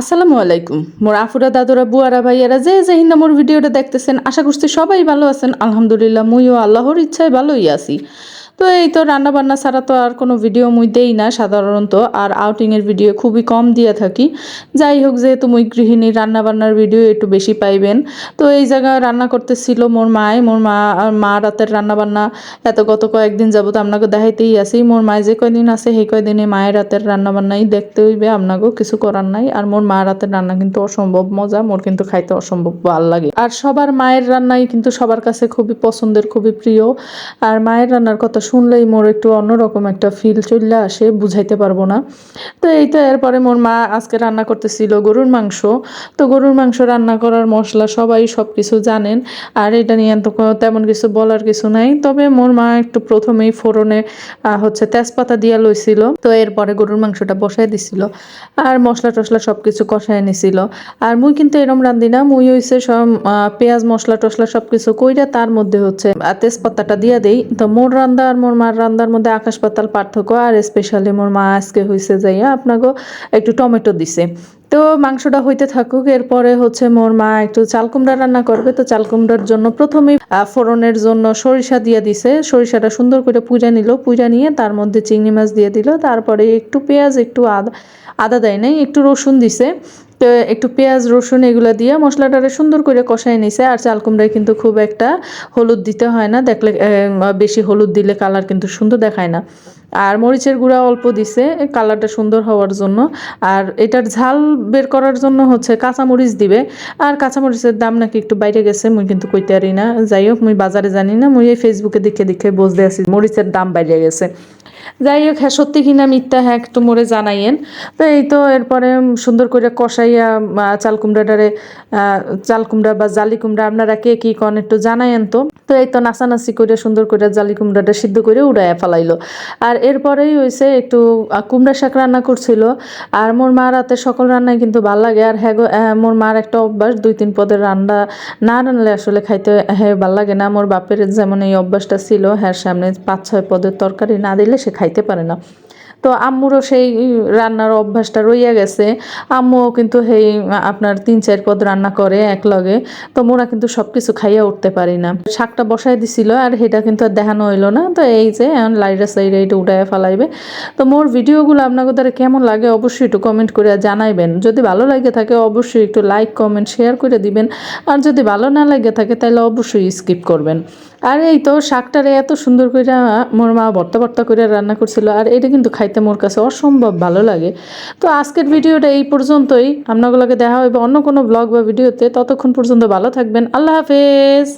আসসালামু আলাইকুম। মোর আফুরা দাদুরা, বুয়ারা ভাইয়ারা যে যে হিন্দা মোর ভিডিওটা দেখতেছেন, আশা করছি সবাই ভালো আছেন। আলহামদুলিল্লাহ, মুইও আল্লাহর ইচ্ছায় ভালোই আছি। তো এই তো রান্না বান্না ছাড়া তো আর কোনো ভিডিও মুই দেই না সাধারণত, আর আউটিংয়ের ভিডিও খুবই কম দিয়ে থাকি। যাই হোক, যেহেতু মুই গৃহিণী রান্না বান্নার ভিডিও একটু বেশি পাইবেন। তো এই জায়গায় রান্না করতেছিল মোর মায়। মোর মা, আর মা রাতের রান্না বান্না এত গত কয়েকদিন যাব তো আপনাকে দেখাইতেই আসি মোর মায় যে কয়দিন আছে, সেই কয়দিনে মায়ের রাতের রান্না বান্নাই দেখতে হইবে আপনাকেও। কিছু করার নাই। আর মোর মা রাতের রান্না কিন্তু অসম্ভব মজা। মোর কিন্তু খাইতে অসম্ভব ভালো লাগে। আর সবার মায়ের রান্নাই কিন্তু সবার কাছে খুবই পছন্দের, খুবই প্রিয়। আর মায়ের রান্নার কথা শুনলেই মোর একটু অন্যরকম একটা ফিল চললে আসে, বুঝাইতে পারব না। তো এই তো এরপরে মোর মা আজকে রান্না করতেছিল গরুর মাংস। তো গরুর মাংস রান্না করার মশলা সবাই সব কিছু জানেন, আর এটা নিয়ে তো তেমন কিছু বলার কিছু নাই। তবে মোর মা একটু প্রথমেই ফোড়নে হচ্ছে তেজপাতা দিয়া লইছিল। তো এরপরে গরুর মাংসটা বসাই দিছিল। আর মশলা টশলা সব কিছু কষায় নিছিল। আর মুই কিন্তু এরম রান্ধি না, মুই হইছে সব পেঁয়াজ মশলা টশলা সব কিছু কইরা তার মধ্যে হচ্ছে তেজপাতাটা দিয়া দেই। তো মোর রান্দা মোর মার রান্দার মধ্যে আকাশ পাতাল পার্থক্য, আর স্পেশালি মোর মা আজকে হইছে যাইয়া আপনাকে একটু টমেটো দিছে। তো মাংসটা হইতে থাকুক, এরপরে হচ্ছে মোর মা একটু চাল কুমড়া রান্না করবে। তো চাল কুমড়ার জন্য প্রথমে ফোড়নের জন্য সরিষা দিয়ে দিছে। সরিষাটা সুন্দর করে পুজা নিল। পুজা নিয়ে তার মধ্যে চিংড়ি মাছ দিয়ে দিল। তারপরে একটু পেঁয়াজ, একটু আদা আদা দেয় নাই, একটু রসুন দিছে। তো একটু পেঁয়াজ, রসুন এগুলো দিয়ে মশলাটারে সুন্দর করে কষায় নিছে। আর চাল কুমড়ায় কিন্তু খুব একটা হলুদ দিতে হয় না। দেখলে বেশি হলুদ দিলে কালার কিন্তু সুন্দর দেখায় না। আর মরিচের গুঁড়া অল্প দিছে, কালারটা সুন্দর হওয়ার জন্য। আর এটার ঝাল বের করার জন্য হচ্ছে কাঁচামরিচ দিবে। আর কাঁচামরিচের দাম নাকি একটু বাইরে গেছে, মুই কিন্তু কইতে পারি না। যাই হোক, মুই বাজারে জানি না, মুই এই ফেসবুকে দেখে দেখে বুঝতে আছি মরিচের দাম বাইরে গেছে। যাই হোক হ্যাঁ সত্যি কিনা মিথ্যা হ্যাঁ একটু মোরে জানাইয়েন। তো এই তো এরপরে সুন্দর করে কষাইয়া চাল কুমড়াটারে চাল কুমড়া বা জালি কুমড়া আপনারা কে কি কন একটু জানাইয়েন তো। তো এই তো নাচানাচি করে সুন্দর করে জালি কুমড়াটা সিদ্ধ করে উড়াইয়া ফেলাইলো। আর এরপরেই হয়েছে একটু কুমড়া শাক রান্না করছিল। আর মোর মা রাতে সকল রান্নাই কিন্তু ভালো লাগে। আর হ্যাঁ মোর মার একটা অভ্যাস, দুই তিন পদের রান্না না রান্নলে আসলে খাইতে হ্যাঁ ভালো লাগে না। মোর বাপের যেমন এই অভ্যাসটা ছিল হ্যাঁ সামনে পাঁচ ছয় পদের তরকারি না দিলে সে খাইতে পারে না। তো আম্মুরও সেই রান্নার অভ্যাসটা রইয়া গেছে। আম্মুও কিন্তু সেই, আপনার তিন চার পদ রান্না করে এক লগে তো মোরা কিন্তু সব কিছু খাইয়া উঠতে পারি না। শাকটা বসাই দিছিল আর সেটা কিন্তু আর দেখানো হইল না। তো এই যে এখন লাইরা সাইডে এটা উঠায় ফেলাইবে। তো মোর ভিডিওগুলো আপনাদের দ্বারা কেমন লাগে অবশ্যই একটু কমেন্ট করে জানাইবেন। যদি ভালো লাগে থাকে অবশ্যই একটু লাইক কমেন্ট শেয়ার করে দিবেন। আর যদি ভালো না লাগে থাকে তাহলে অবশ্যই স্কিপ করবেন। আর এই তো শাকটারে এত সুন্দর করে মোর মা ভর্তা ভর্তা করে রান্না করছিল, আর এটা কিন্তু খাইতে মোর কাছে অসম্ভব ভালো লাগে। তো আজকের ভিডিওটা এই পর্যন্তই। আপনাগুলোকে দেখা হবে অন্য কোনো ব্লগ বা ভিডিওতে। ততক্ষণ পর্যন্ত ভালো থাকবেন। আল্লাহ হাফেজ।